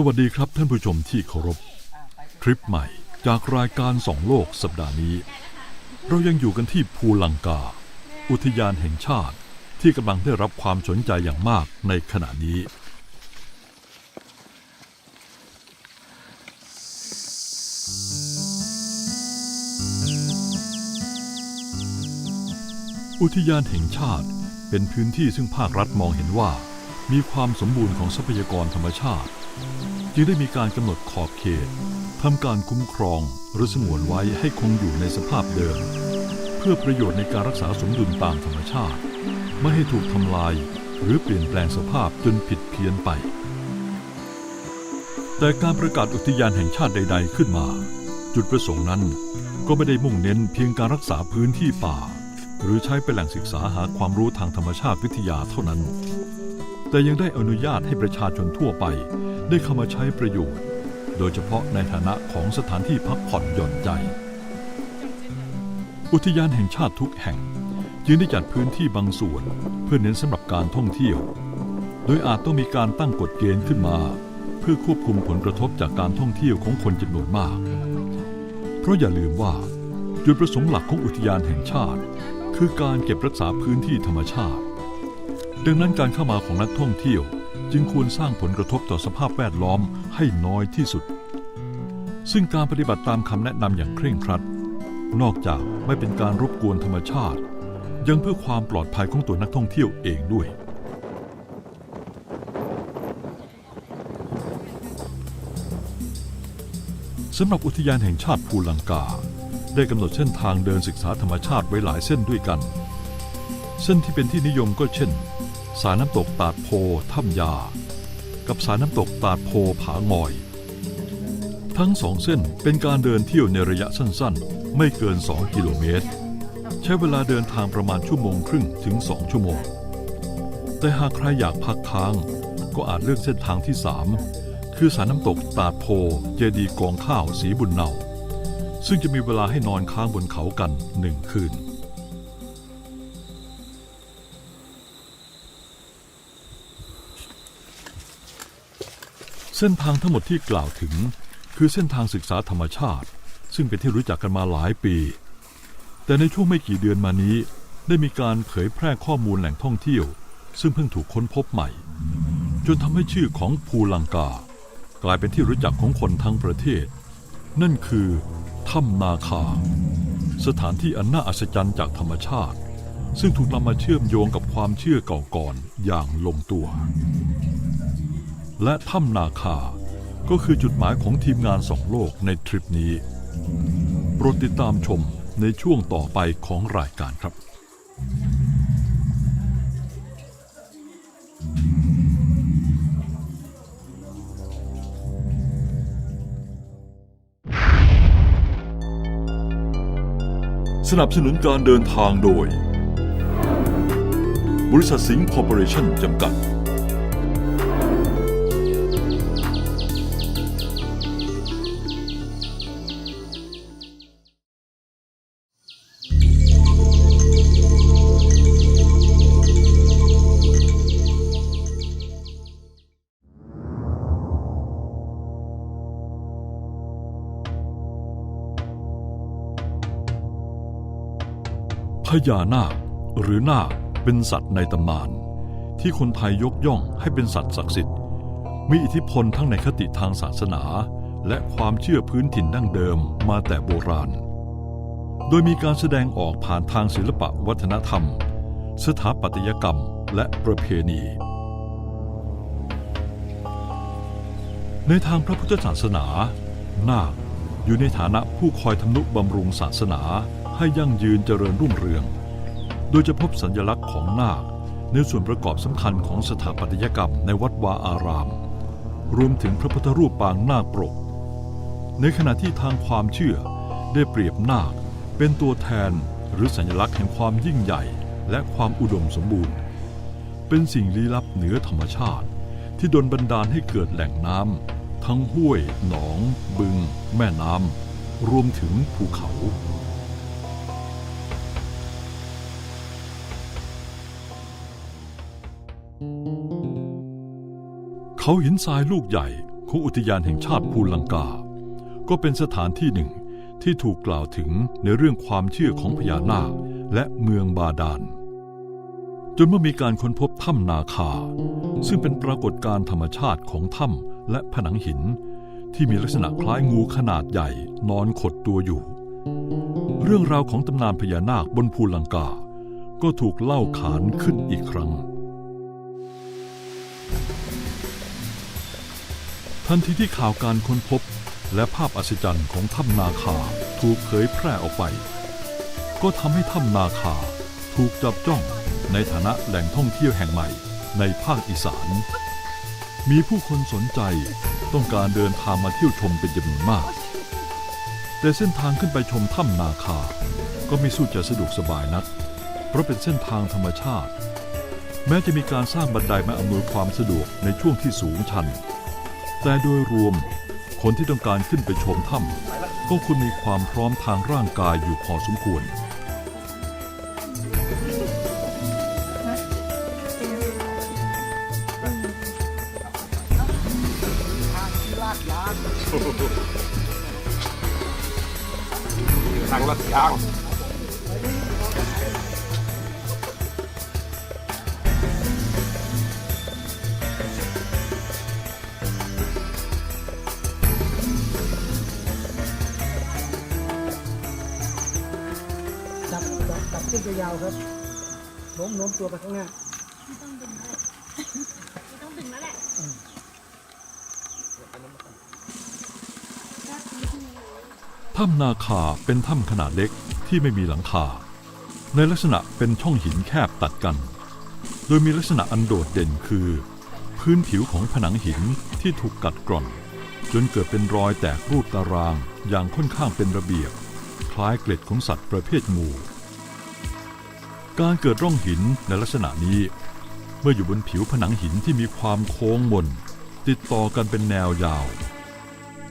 สวัสดีครับท่านผู้ชมที่เคารพทริปใหม่จากรายการสองโลกสัปดาห์นี้ เรายังอยู่กันที่ภูลังกา อุทยานแห่งชาติที่กำลังได้รับความสนใจอย่างมากในขณะนี้ อุทยานแห่งชาติเป็นพื้นที่ซึ่งภาครัฐมองเห็นว่า มีความสมบูรณ์ของทรัพยากรธรรมชาติ จึงได้มีการกำหนดขอบเขตทำการคุ้มครองหรือสงวนไว้ให้คงอยู่ในสภาพเดิม เพื่อประโยชน์ในการรักษาสมดุลตามธรรมชาติ ไม่ให้ถูกทำลายหรือเปลี่ยนแปลงสภาพจนผิดเพี้ยนไป แต่การประกาศอุทยานแห่งชาติใด ๆ ขึ้นมา จุดประสงค์นั้นก็ไม่ได้มุ่งเน้นเพียงการรักษาพื้นที่ป่า หรือใช้เป็นแหล่งศึกษาหาความรู้ทางธรรมชาติวิทยาเท่านั้น แต่ยังได้อนุญาตให้ประชาชนทั่วไป ได้เข้ามาใช้ประโยชน์ โดยเฉพาะในฐานะของสถานที่พักผ่อนหย่อนใจ อุทยานแห่งชาติทุกแห่ง จึงได้จัดพื้นที่บางส่วน เพื่อเน้นสำหรับการท่องเที่ยว โดยอาจต้องมีการตั้งกฎเกณฑ์ขึ้นมา เพื่อควบคุมผลกระทบจากการท่องเที่ยวของคนจำนวนมาก เพราะอย่าลืมว่าจุดประสงค์หลักของอุทยานแห่งชาติ คือการเก็บรักษาพื้นที่ธรรมชาติ ดังนั้นการเข้ามาของนักท่องเที่ยว จึงควรสร้างผลกระทบต่อสภาพแวดล้อมให้น้อยที่สุด ซึ่งการปฏิบัติตามคำแนะนำอย่างเคร่งครัด นอกจากไม่เป็นการรบกวนธรรมชาติ ยังเพื่อความปลอดภัยของตัวนักท่องเที่ยวเองด้วยสำหรับอุทยานแห่งชาติภูลังกา ได้กำหนดเส้นทางเดินศึกษาธรรมชาติไว้หลายเส้นด้วยกัน เส้นที่เป็นที่นิยมก็เช่น สายน้ำตกตาดโพถ้ำยา กับสายน้ำตกตาดโพผางอย ทั้งสองเส้นเป็นการเดินเที่ยวในระยะสั้นๆ ไม่เกิน 2 กิโลเมตร ใช้เวลาเดินทางประมาณชั่วโมงครึ่งถึง 2 ชั่วโมง แต่หากใครอยากพักค้าง ก็อาจเลือกเส้นทางที่ 3 คือสายน้ำตกตาดโพเจดีกองข้าวสีบุญเนาซึ่งจะมีเวลาให้นอนค้างบนเขากันหนึ่งคืน เส้นทางทั้งหมดที่กล่าวถึง คือเส้นทางศึกษาธรรมชาติ ซึ่งเป็นที่รู้จักกันมาหลายปี แต่ในช่วงไม่กี่เดือนมานี้ ได้มีการเผยแพร่ข้อมูลแหล่งท่องเที่ยว ซึ่งเพิ่งถูกค้นพบใหม่ จนทำให้ชื่อของภูลังกา กลายเป็นที่รู้จักของคนทั้งประเทศ นั่นคือถ้ำนาคา สถานที่อันน่าอัศจรรย์จากธรรมชาติ ซึ่งถูกนำมาเชื่อมโยงกับความเชื่อเก่าก่อนอย่างลงตัว และถ้ำนาคา ก็คือจุดหมายของทีมงานสองโลกในทริปนี้ โปรดติดตามชมในช่วงต่อไปของรายการครับสนับสนุนการเดินทางโดย บริษัทสิงห์คอร์ปอเรชั่นจำกัด พญานาค หรือนาคเป็นสัตว์ในตำนาน ที่คนไทยยกย่องให้เป็นสัตว์ศักดิ์สิทธิ์ มีอิทธิพลทั้งในคติทางศาสนา และความเชื่อพื้นถิ่นดั้งเดิมมาแต่โบราณ โดยมีการแสดงออกผ่านทางศิลปะวัฒนธรรม สถาปัตยกรรมและประเพณี ในทางพระพุทธศาสนา นาคอยู่ในฐานะผู้คอยทำนุบำรุงศาสนา ให้ยั่งยืนเจริญรุ่งเรือง โดยจะพบสัญลักษณ์ของนาคในส่วนประกอบสำคัญของสถาปัตยกรรมในวัดวาอาราม รวมถึงพระพุทธรูปปางนาคปรก ในขณะที่ทางความเชื่อได้เปรียบนาคเป็นตัวแทนหรือสัญลักษณ์แห่งความยิ่งใหญ่และความอุดมสมบูรณ์ เป็นสิ่งลี้ลับเหนือธรรมชาติ ที่ดลบันดาลให้เกิดแหล่งน้ำทั้งห้วย หนอง บึง แม่น้ำรวมถึงภูเขา เขาหินทรายลูกใหญ่ของอุทยานแห่งชาติภูลังกา ก็เป็นสถานที่หนึ่งที่ถูกกล่าวถึงในเรื่องความเชื่อของพญานาคและเมืองบาดาล จนเมื่อมีการค้นพบถ้ำนาคา ซึ่งเป็นปรากฏการณ์ธรรมชาติของถ้ำและผนังหิน ที่มีลักษณะคล้ายงูขนาดใหญ่นอนขดตัวอยู่ เรื่องราวของตำนานพญานาคบนภูลังกา ก็ถูกเล่าขานขึ้นอีกครั้ง ทันทีที่ข่าวการค้นพบ และภาพอัศจรรย์ของถ้ำนาคาถูกเผยแพร่ออกไป ก็ทำให้ถ้ำนาคาถูกจับจ้องในฐานะแหล่งท่องเที่ยวแห่งใหม่ในภาคอีสาน มีผู้คนสนใจต้องการเดินทางมาเที่ยวชมเป็นจำนวนมาก แต่เส้นทางขึ้นไปชมถ้ำนาคา ก็ไม่สู้จะสะดวกสบายนัก เพราะเป็นเส้นทางธรรมชาติ แม้จะมีการสร้างบันไดมาอำนวยความสะดวกในช่วงที่สูงชัน แต่โดยรวมคนที่ต้องการขึ้นไปชมถ้ำก็ควรมีความพร้อมทางร่างกายอยู่พอสมควร ทางลัดยาง ขึ้นยาวๆครับโน้มโน้มตัวไปข้างหน้าถ้ำนาคาเป็นถ้ำขนาดเล็กที่ไม่มีหลังคา ในลักษณะเป็นช่องหินแคบตัดกัน โดยมีลักษณะอันโดดเด่นคือ พื้นผิวของผนังหินที่ถูกกัดกร่อน จนเกิดเป็นรอยแตกรูปตารางอย่างค่อนข้างเป็นระเบียบ คล้ายเกล็ดของสัตว์ประเภทงู การเกิดร่องหินในลักษณะนี้ เมื่ออยู่บนผิวผนังหินที่มีความโค้งมน ติดต่อกันเป็นแนวยาว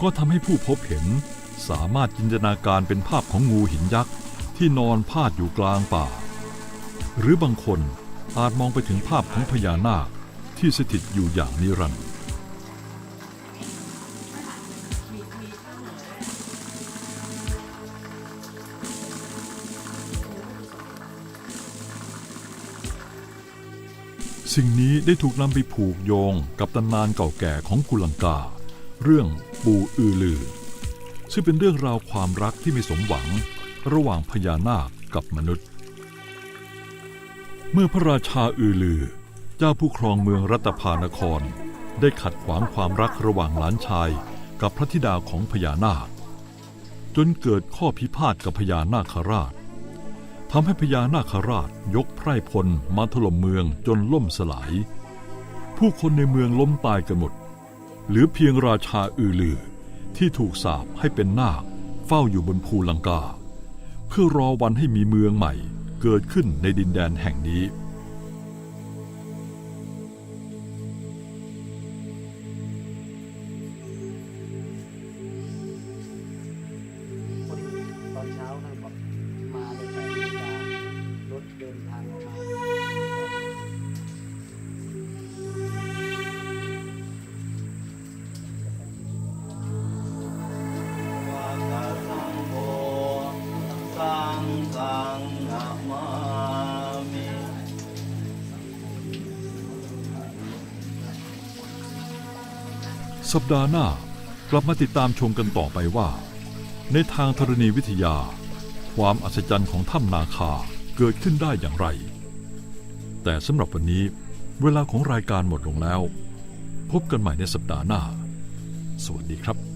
ก็ทำให้ผู้พบเห็นสามารถจินตนาการเป็นภาพของงูหินยักษ์ที่นอนพาดอยู่กลางป่า หรือบางคนอาจมองไปถึงภาพของพญานาคที่สถิตอยู่อย่างนิรันดร์ สิ่งนี้ได้ถูกนำไปผูกโยงกับตำนานเก่าแก่ของกุลังกา เรื่องปู่อือลือ ซึ่งเป็นเรื่องราวความรักที่ไม่สมหวังระหว่างพญานาคกับมนุษย์ เมื่อพระราชาอือลือ เจ้าผู้ครองเมืองรัตภานคร ได้ขัดขวางความรักระหว่างหลานชายกับพระธิดาของพญานาค จนเกิดข้อพิพาทกับพญานาคราช ทำให้พญานาคราชยกไพร่พลมาถล่มเมืองจนล่มสลาย ผู้คนในเมืองล้มตายกันหมด เหลือเพียงราชาอือลือ ที่ถูกสาปให้เป็นนาคเฝ้าอยู่บนภูลังกา เพื่อรอวันให้มีเมืองใหม่เกิดขึ้นในดินแดนแห่งนี้ สัปดาห์หน้ากลับมาติดตามชมกันต่อไปว่า ในทางธรณีวิทยา ความอัศจรรย์ของถ้ำนาคาเกิดขึ้นได้อย่างไร แต่สำหรับวันนี้เวลาของรายการหมดลงแล้ว พบกันใหม่ในสัปดาห์หน้า สวัสดีครับ